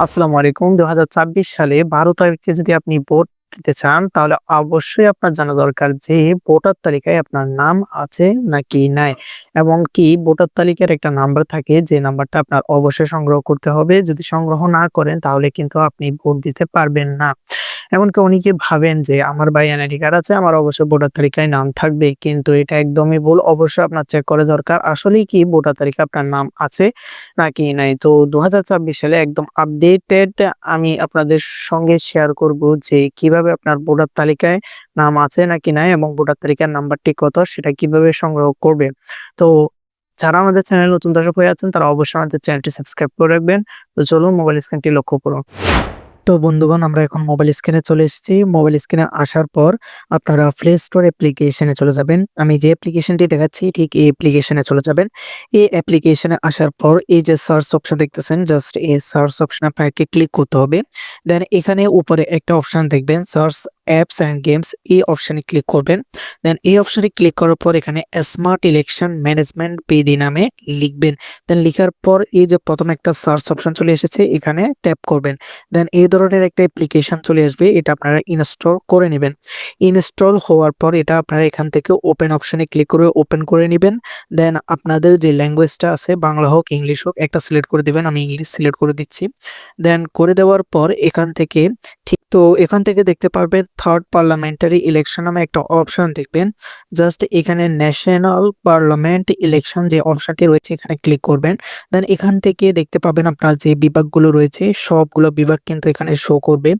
আসসালামু আলাইকুম। দু সালে ১২ তারিখে যদি আপনি ভোট দিতে চান, তাহলে অবশ্যই আপনার জানা দরকার যে ভোটার তালিকায় আপনার নাম আছে নাকি নাই? এবং কি ভোটার তালিকার একটা নাম্বার থাকে যে নাম্বারটা আপনার অবশ্যই সংগ্রহ করতে হবে। যদি সংগ্রহ না করেন তাহলে কিন্তু আপনি ভোট দিতে পারবেন না। এমনকি অনেকে ভাবেন যে আমার ভাই এনআইডি কার্ড আছে, আমার অবশ্যই ভোটার তালিকায় নাম থাকবে। কিন্তু এটা একদমই ভুল। অবশ্যই আপনার চেক করা দরকার। আসলেই কি ভোটার তালিকায় আপনার নাম আছে নাকি নাই? তো ২০২৪ সালে একদম আপডেটেড আমি আপনাদের সঙ্গে শেয়ার করব যে কীভাবে আপনার ভোটার তালিকায় নাম আছে নাকি নাই এবং ভোটার তালিকার নাম্বারটি কত সেটা কীভাবে সংগ্রহ করবে তো যারা আমাদের চ্যানেলে নতুন দর্শক হয়ে আছেন তারা অবশ্যই আমাদের চ্যানেলটি সাবস্ক্রাইব করে রাখবেন। তো চলুন মোবাইল স্ক্রিনটি লক্ষ্য করুন। তো বন্ধুগণ, আমরা এখন মোবাইল স্ক্রিনে চলে এসেছি। মোবাইল স্ক্রিনে আসার পর আপনারা প্লে স্টোর অ্যাপ্লিকেশনে চলে যাবেন। আমি যে অ্যাপ্লিকেশনটি দেখাচ্ছি, ঠিক এই অ্যাপ্লিকেশনে চলে যাবেন। এই অ্যাপ্লিকেশনে আসার পর এই যে সার্চ অপশন দেখতেছেন জাস্ট এই সার্চ অপশন আপনাকে ক্লিক করতে হবে। দেন এখানে উপরে একটা অপশন দেখবেন সার্চ অ্যাপস অ্যান্ড গেমস এই অপশনে ক্লিক করবেন। দেন এই অপশনে ক্লিক করার পর এখানে স্মার্ট ইলেকশন ম্যানেজমেন্ট পিডি নামে লিখবেন। দেন লিখার পর এই যে প্রথম একটা সার্চ অপশন চলে এসেছে, এখানে ট্যাপ করবেন। দেন এই ধরনের একটা অ্যাপ্লিকেশন চলে আসবে, এটা আপনারা ইনস্টল করে নেবেন। ইনস্টল হওয়ার পর এটা আপনারা এখান থেকে ওপেন অপশনে ক্লিক করে ওপেন করে নেবেন। দেন আপনাদের যে ল্যাঙ্গুয়েজটা আছে, বাংলা হোক, ইংলিশ হোক, একটা সিলেক্ট করে দিবেন। আমি ইংলিশ সিলেক্ট করে দিচ্ছি। দেন করে দেওয়ার পর এখান থেকে ঠিক তো এখান থেকে দেখতে পারবেন থার্ড পার্লামেন্টারি ইলেকশন নামে একটা অপশন দেখবেন। জাস্ট এখানে ন্যাশনাল পার্লামেন্ট ইলেকশন যে অপশনটি রয়েছে এখানে ক্লিক করবেন। দেন এখান থেকে দেখতে পাবেন আপনার যে বিভাগগুলো রয়েছে সবগুলো বিভাগ কিন্তু এখানে শো করবে।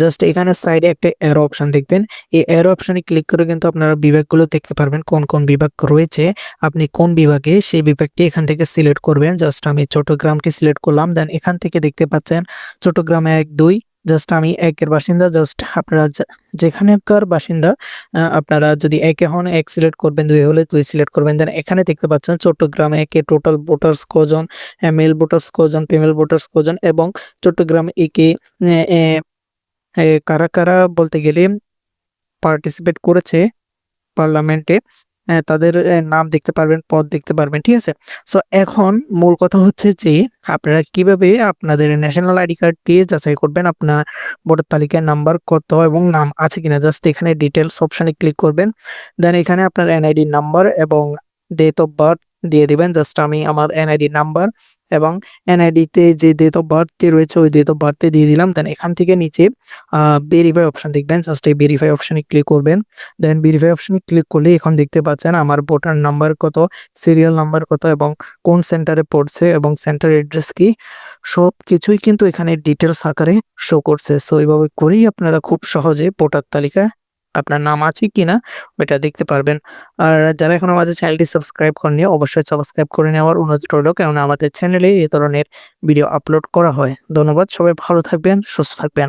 জাস্ট এখানে সাইডে একটা অ্যারো অপশন দেখবেন। এই অ্যারো অপশনে ক্লিক করে কিন্তু আপনারা বিভাগগুলো দেখতে পারবেন কোন, কোন বিভাগ রয়েছে। আপনি কোন বিভাগে সেই বিভাগটি এখান থেকে সিলেক্ট করবেন। জাস্ট আমি চট্টগ্রামকে সিলেক্ট করলাম। দেন এখান থেকে দেখতে পাচ্ছেন চট্টগ্রাম ১, ২ জাস্ট আমি একের বাসিন্দা জাস্ট আপনারা যেখানকার বাসিন্দা আপনারা যদি একে হন এক সিলেক্ট করবেন, দুই হলে দুই সিলেক্ট করবেন। দেন এখানে দেখতে পাচ্ছেন চট্টগ্রাম একে টোটাল ভোটার্স কজন, মেল ভোটার্স কজন, ফিমেল ভোটার্স কজন এবং চট্টগ্রাম ১ এ এ এ এ কারা, কারা বলতে গেলে পার্টিসিপেট করেছে পার্লামেন্টে তাদের নাম দেখতে পারবেন, পদ দেখতে পারবেন। ঠিক আছে? সো এখন মূল কথা হচ্ছে যে আপনারা কীভাবে আপনাদের ন্যাশনাল আইডি কার্ড দিয়ে যাচাই করবেন আপনার ভোটার তালিকায় নাম্বার কত এবং নাম আছে কিনা। জাস্ট এখানে ডিটেলস অপশানে ক্লিক করবেন। দেন এখানে আপনার এনআইডি নাম্বার এবং ডেট অফ বার্থ দিয়ে দিবেন। জাস্ট আমি আমার এনআইডি নাম্বার এবং এনআইডিতে যে ডেট অফ বার্থটি রয়েছে ওই ডেট অফ বার্থে দিয়ে দিলাম। দেন এখান থেকে নিচে ভেরিফাই অপশন দেখবেন। জাস্ট এই ভেরিফাই অপশনে ক্লিক করবেন। দেন ভেরিফাই অপশনে ক্লিক করলে এখন দেখতে পাচ্ছেন আমার ভোটার নাম্বার কত, সিরিয়াল নাম্বার কত এবং কোন সেন্টারে পড়ছে এবং সেন্টার অ্যাড্রেস কি সবকিছুই কিন্তু এখানে ডিটেইলস আকারে শো করছে। সো এভাবে করেই আপনারা খুব সহজে ভোটার তালিকায় আপনার নাম আছে কি না ওইটা দেখতে পারবেন। আর যারা এখন আমাদের চ্যানেলটি সাবস্ক্রাইব করেনি অবশ্যই সাবস্ক্রাইব করে নেওয়ার অনুরোধ রইল। কেননা আমাদের চ্যানেলে এই ধরনের ভিডিও আপলোড করা হয়। ধন্যবাদ। সবাই ভালো থাকবেন, সুস্থ থাকবেন।